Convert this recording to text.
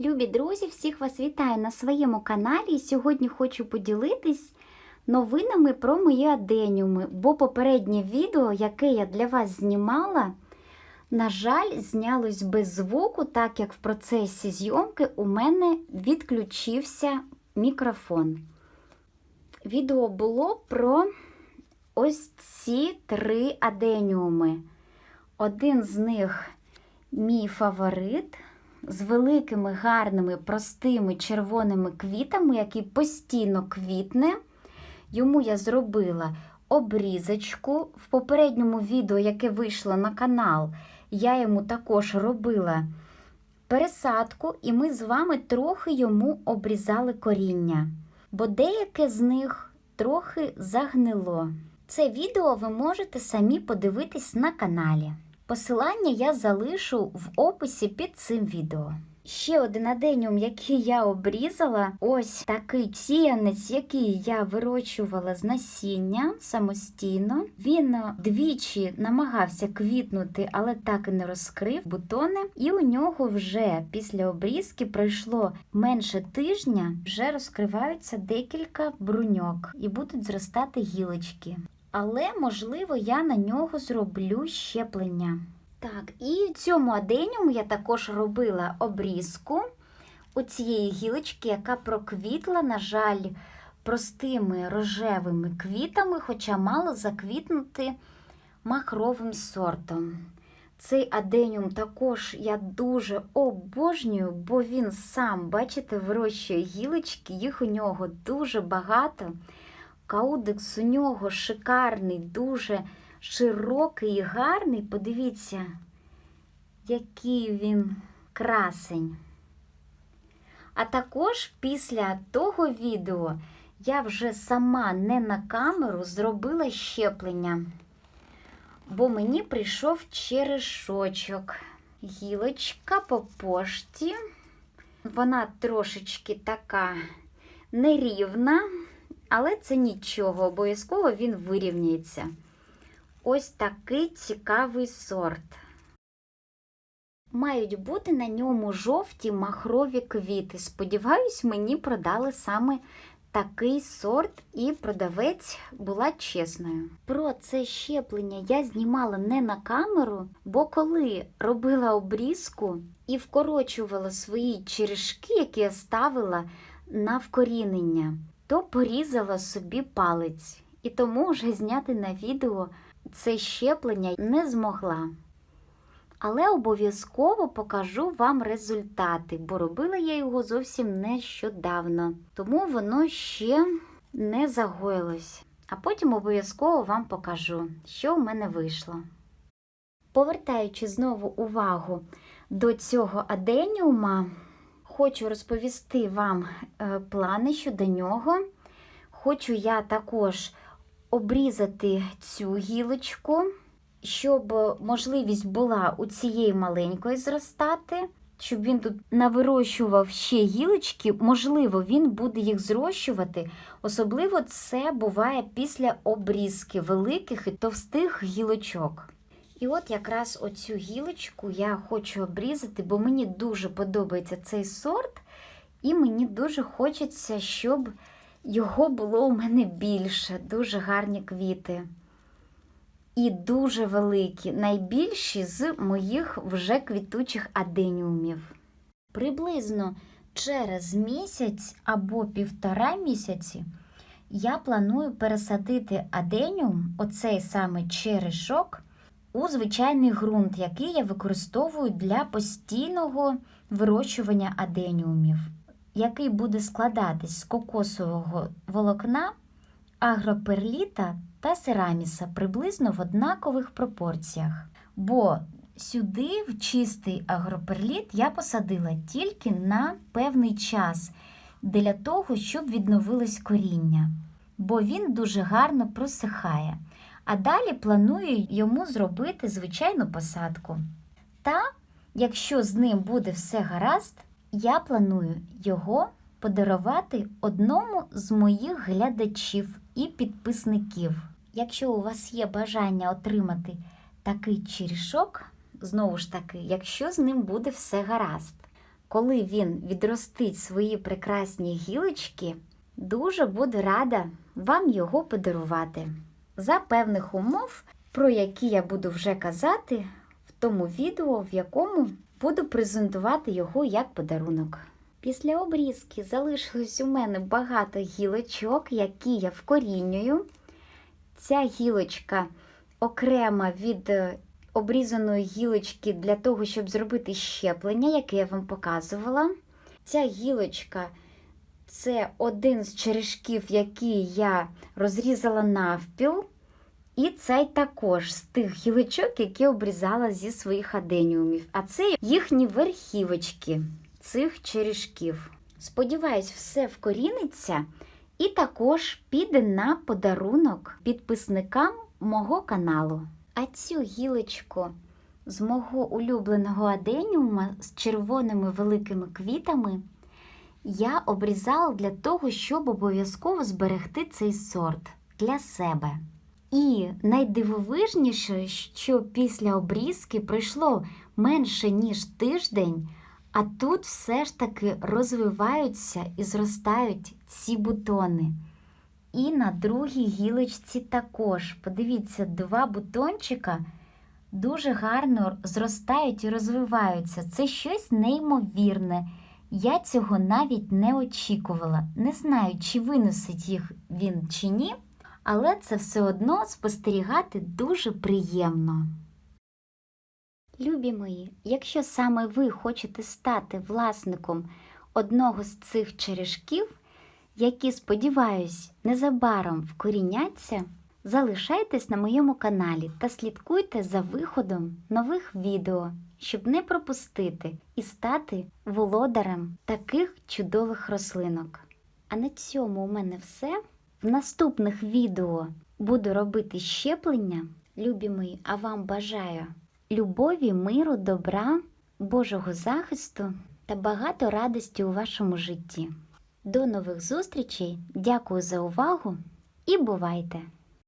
Любі друзі, всіх вас вітаю на своєму каналі. І сьогодні хочу поділитись новинами про мої аденіуми, бо попереднє відео, яке я для вас знімала, на жаль, знялось без звуку, так як в процесі зйомки у мене відключився мікрофон. Відео було про ось ці три аденіуми. Один з них мій фаворит з великими, гарними, простими червоними квітами, який постійно квітне. Йому я зробила обрізочку. В попередньому відео, яке вийшло на канал, я йому також робила пересадку, і ми з вами трохи йому обрізали коріння, бо деяке з них трохи загнило. Це відео ви можете самі подивитись на каналі. Посилання я залишу в описі під цим відео. Ще один аденіум, який я обрізала, ось такий сіянець, який я вирощувала з насіння самостійно. Він двічі намагався квітнути, але так і не розкрив бутони. І у нього вже після обрізки пройшло менше тижня, вже розкриваються декілька бруньок і будуть зростати гілочки. Але, можливо, я на нього зроблю щеплення. Так, і цьому аденіуму я також робила обрізку у цієї гілочки, яка проквітла, на жаль, простими рожевими квітами, хоча мало заквітнути махровим сортом. Цей аденіум також я дуже обожнюю, бо він сам, бачите, вирощує гілочки, їх у нього дуже багато. Каудекс у нього шикарний, дуже широкий і гарний. Подивіться, який він красень. А також після того відео я вже сама не на камеру зробила щеплення, бо мені прийшов черешочок. Гілочка по пошті. Вона трошечки така нерівна. Але це нічого, обов'язково він вирівняється. Ось такий цікавий сорт. Мають бути на ньому жовті махрові квіти. Сподіваюсь, мені продали саме такий сорт, і продавець була чесною. Про це щеплення я знімала не на камеру, бо коли робила обрізку і вкорочувала свої черешки, які я ставила на вкорінення то порізала собі палець, і тому вже зняти на відео це щеплення не змогла. Але обов'язково покажу вам результати, бо робила я його зовсім нещодавно, тому воно ще не загоїлось. А потім обов'язково вам покажу, що в мене вийшло. Повертаючи знову увагу до цього аденіума, хочу розповісти вам е, плани щодо нього. Хочу я також обрізати цю гілочку, щоб можливість була у цієї маленької зростати, щоб він тут навирощував ще гілочки, можливо, він буде їх зрощувати. Особливо це буває після обрізки великих і товстих гілочок. І от якраз оцю гілочку я хочу обрізати, бо мені дуже подобається цей сорт, і мені дуже хочеться, щоб його було у мене більше. Дуже гарні квіти. І дуже великі, найбільші з моїх вже квітучих аденіумів. Приблизно через місяць або півтора місяці я планую пересадити аденіум, оцей саме черешок у звичайний ґрунт, який я використовую для постійного вирощування аденіумів, який буде складатись з кокосового волокна, агроперліта та сераміса приблизно в однакових пропорціях. Бо сюди, в чистий агроперліт, я посадила тільки на певний час для того, щоб відновилось коріння, бо він дуже гарно просихає. А далі планую йому зробити звичайну посадку. Та, якщо з ним буде все гаразд, я планую його подарувати одному з моїх глядачів і підписників. Якщо у вас є бажання отримати такий черішок, знову ж таки, якщо з ним буде все гаразд, коли він відростить свої прекрасні гілочки, дуже буду рада вам його подарувати за певних умов, про які я буду вже казати в тому відео, в якому буду презентувати його як подарунок. Після обрізки залишилось у мене багато гілочок, які я вкорінюю. Ця гілочка окрема від е, обрізаної гілочки для того, щоб зробити щеплення, яке я вам показувала. Ця гілочка це один з черешків, який я розрізала навпіл. І цей також з тих гілочок, які обрізала зі своїх аденіумів. А це їхні верхівочки цих черешків. Сподіваюсь, все вкоріниться і також піде на подарунок підписникам мого каналу. А цю гілочку з мого улюбленого аденіума з червоними великими квітами я обрізала для того, щоб обов'язково зберегти цей сорт для себе. І найдивовижніше, що після обрізки пройшло менше ніж тиждень, а тут все ж таки розвиваються і зростають ці бутони. І на другій гілочці також. Подивіться, два бутончика дуже гарно зростають і розвиваються. Це щось неймовірне. Я цього навіть не очікувала. Не знаю, чи виносить їх він чи ні, але це все одно спостерігати дуже приємно. Любі мої, якщо саме ви хочете стати власником одного з цих черешків, які, сподіваюсь, незабаром вкоріняться, залишайтесь на моєму каналі та слідкуйте за виходом нових відео, щоб не пропустити і стати володарем таких чудових рослинок. А на цьому у мене все. В наступних відео буду робити щеплення, любі мої, а вам бажаю любові, миру, добра, Божого захисту та багато радості у вашому житті. До нових зустрічей, дякую за увагу і бувайте!